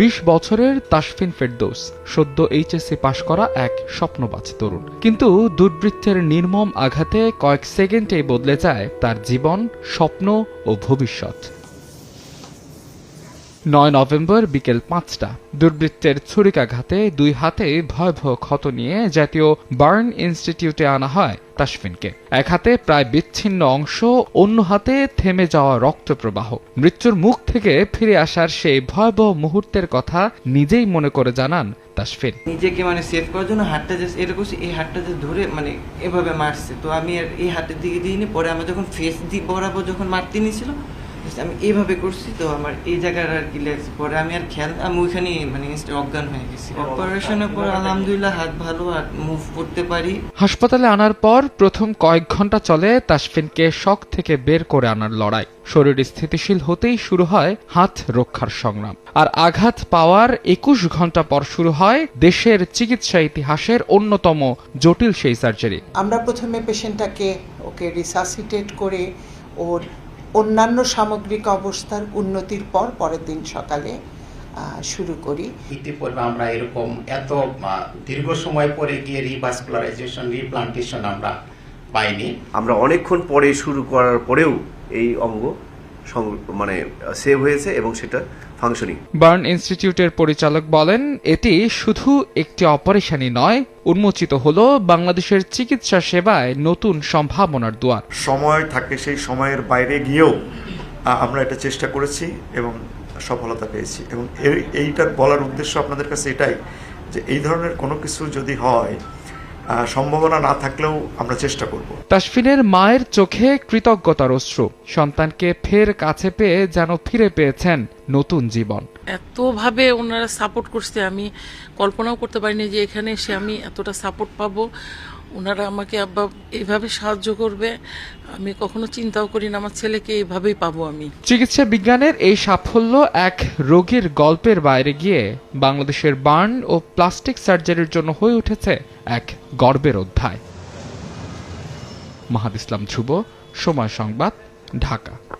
বিশ বছরের তাসফিন ফেরদৌস, সদ্য এইচএসসি পাশ করা এক স্বপ্নবাজ তরুণ। কিন্তু দুর্বৃত্তের নির্মম আঘাতে কয়েক সেকেন্ডে বদলে যায় তার জীবন, স্বপ্ন ও ভবিষ্যৎ। নয় নভেম্বর বিকেল পাঁচটা। দুর্বৃত্তের ছুরিকাঘাতে দুই হাতে ভয়াবহ ক্ষত নিয়ে জাতীয় বার্ন ইনস্টিটিউটে আনা হয় তাসফিনকে। এক হাতে প্রায় বিচ্ছিন্ন অংশ, অন্য হাতে থেমে যাওয়া রক্ত প্রবাহ মৃত্যুর মুখ থেকে ফিরে আসার সেই ভয়াবহ মুহূর্তের কথা নিজেই মনে করে জানান তাসফিন। নিজেকে মানে সেভ করার জন্য হাতটা জাস্ট এরকম এই হাতটা যে ধরে মানে এভাবে মারছে। তো আমি এই হাতের দিকে দিইনি, পরে আমার যখন ফেস দিয়ে বরাবর যখন মারতে নিয়েছিল আমি এইভাবে করছি তো আমার এই জায়গার আর কি লেগেছে। পরে আমি আর খেয়াল আমি ওইখানেই মানে অজ্ঞান হয়ে গেছি। অপারেশনের পর আলহামদুলিল্লাহ হাত ভালো আর মুভ করতে পারি। হাসপাতালে আনার পর প্রথম কয়েক ঘণ্টা চলে তাসফিনকে শক থেকে বের করে আনার লড়াই। শরীর স্থিতিশীল হতেই শুরু হয় হাত রক্ষার সংগ্রাম। আর আঘাত পাওয়ার একুশ ঘণ্টা পর শুরু হয় দেশের চিকিৎসা ইতিহাসের অন্যতম জটিল সেই সার্জারি আমরা প্রথমে পেশেন্টটাকে ওকে রিসাসিটেট করে ওর অন্যান্য সামগ্রিক অবস্থার উন্নতির পর পরের দিন সকালে শুরু করি। ইতিপূর্বে আমরা এরকম এত দীর্ঘ সময় পরে গিয়ে রিভাসকুলারাইজেশন রিপ্লান্টেশন আমরা পাইনি। আমরা অনেকক্ষণ পরে শুরু করার পরেও এই অঙ্গ মানে সেভ হয়েছে এবং সেটা ফাংশনিং বার্ন ইনস্টিটিউটের পরিচালক বলেন এটি শুধু একটি অপারেশনই নয় উন্মোচিত হলো বাংলাদেশের চিকিৎসা সেবায় নতুন সম্ভাবনার দুয়ার। সময় থাকে সেই সময়ের বাইরে গিয়েও আমরা এটা চেষ্টা করেছি এবং সফলতা পেয়েছি। এবং এই- এইটা বলার উদ্দেশ্য আপনাদের কাছে এটাই যে এই ধরনের কোনো কিছু যদি হয় সম্ভাবনা না থাকলেও আমরা চেষ্টা করব। তাসফিনের মায়ের চোখে কৃতজ্ঞতার অশ্রু। সন্তানকে ফের কাছে পেয়ে যেন ফিরে পেয়েছেন নতুন জীবন। এতভাবে ওনারা সাপোর্ট করছে আমি কল্পনাও করতে পারিনি যে এখানে এসে আমি এতটা সাপোর্ট পাবো। ওনারা আমাকে আব্বা এইভাবে সাহায্য করবে আমি কখনো চিন্তাও করি না আমার ছেলেকে এইভাবেই পাবো আমি। চিকিৎসা বিজ্ঞানের এই সাফল্য এক রোগীর গল্পের বাইরে গিয়ে বাংলাদেশের বার্ন ও প্লাস্টিক সার্জারির জন্য হয়ে উঠেছে এক গর্বের অধ্যায়। মাহাদ ইসলাম ধ্রুব সময় সংবাদ ঢাকা।